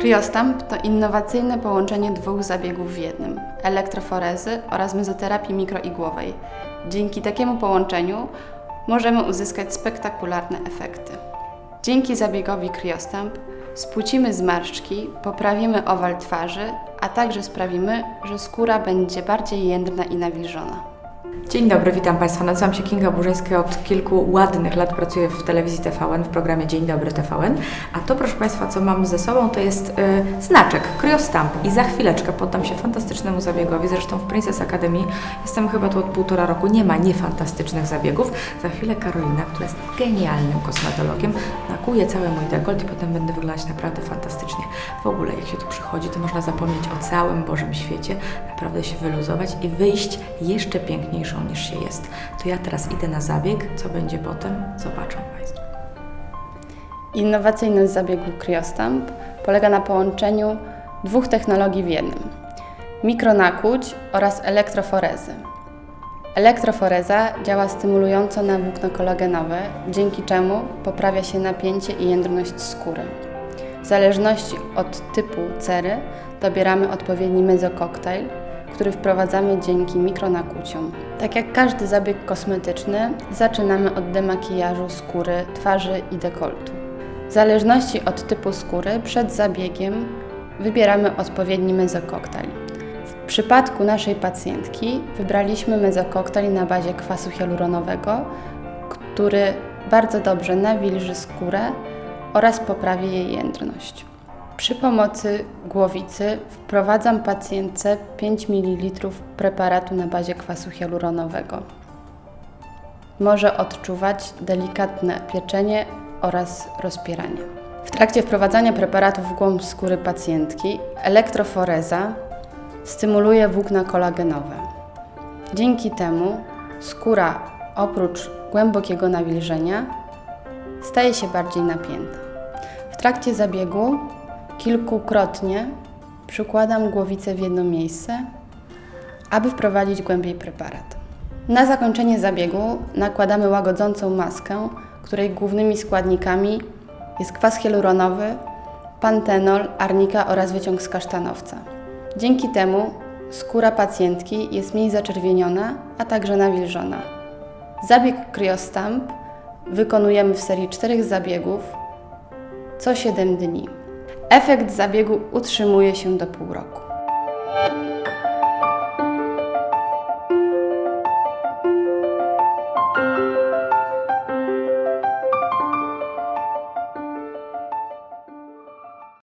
Kryostamp to innowacyjne połączenie dwóch zabiegów w jednym elektroforezy oraz mezoterapii mikroigłowej. Dzięki takiemu połączeniu możemy uzyskać spektakularne efekty. Dzięki zabiegowi Kryostamp spłucimy zmarszczki, poprawimy owal twarzy, a także sprawimy, że skóra będzie bardziej jędrna i nawilżona. Dzień dobry, witam Państwa. Nazywam się Kinga Burzyńska. Od kilku ładnych lat pracuję w telewizji TVN, w programie Dzień Dobry TVN. A to, proszę Państwa, co mam ze sobą, to jest y, znaczek, Kryostamp. I za chwileczkę poddam się fantastycznemu zabiegowi. Zresztą w Princess Academy jestem chyba tu od półtora roku. Nie ma niefantastycznych zabiegów. Za chwilę Karolina, która jest genialnym kosmetologiem, nakuje cały mój dekolt i potem będę wyglądać naprawdę fantastycznie. W ogóle, jak się tu przychodzi, to można zapomnieć o całym Bożym świecie, naprawdę się wyluzować i wyjść jeszcze piękniejszą niż się jest. To ja teraz idę na zabieg, co będzie potem, zobaczą Państwo. Innowacyjność zabiegu Kryostamp polega na połączeniu dwóch technologii w jednym: mikronakuć oraz elektroforezy. Elektroforeza działa stymulująco na włókno kolagenowe, dzięki czemu poprawia się napięcie i jędrność skóry. W zależności od typu cery dobieramy odpowiedni mezokoktajl, który wprowadzamy dzięki mikronakuciom. Tak jak każdy zabieg kosmetyczny, zaczynamy od demakijażu skóry, twarzy i dekoltu. W zależności od typu skóry, przed zabiegiem wybieramy odpowiedni mezokoktajl. W przypadku naszej pacjentki wybraliśmy mezokoktajl na bazie kwasu hialuronowego, który bardzo dobrze nawilży skórę oraz poprawi jej jędrność. Przy pomocy głowicy wprowadzam pacjentce 5 ml preparatu na bazie kwasu hialuronowego. Może odczuwać delikatne pieczenie oraz rozpieranie. W trakcie wprowadzania preparatu w głąb skóry pacjentki elektroforeza stymuluje włókna kolagenowe. Dzięki temu skóra oprócz głębokiego nawilżenia staje się bardziej napięta. W trakcie zabiegu kilkukrotnie przykładam głowicę w jedno miejsce, aby wprowadzić głębiej preparat. Na zakończenie zabiegu nakładamy łagodzącą maskę, której głównymi składnikami jest kwas hialuronowy, pantenol, arnika oraz wyciąg z kasztanowca. Dzięki temu skóra pacjentki jest mniej zaczerwieniona, a także nawilżona. Zabieg Kryostamp wykonujemy w serii czterech zabiegów co 7 dni. Efekt zabiegu utrzymuje się do pół roku.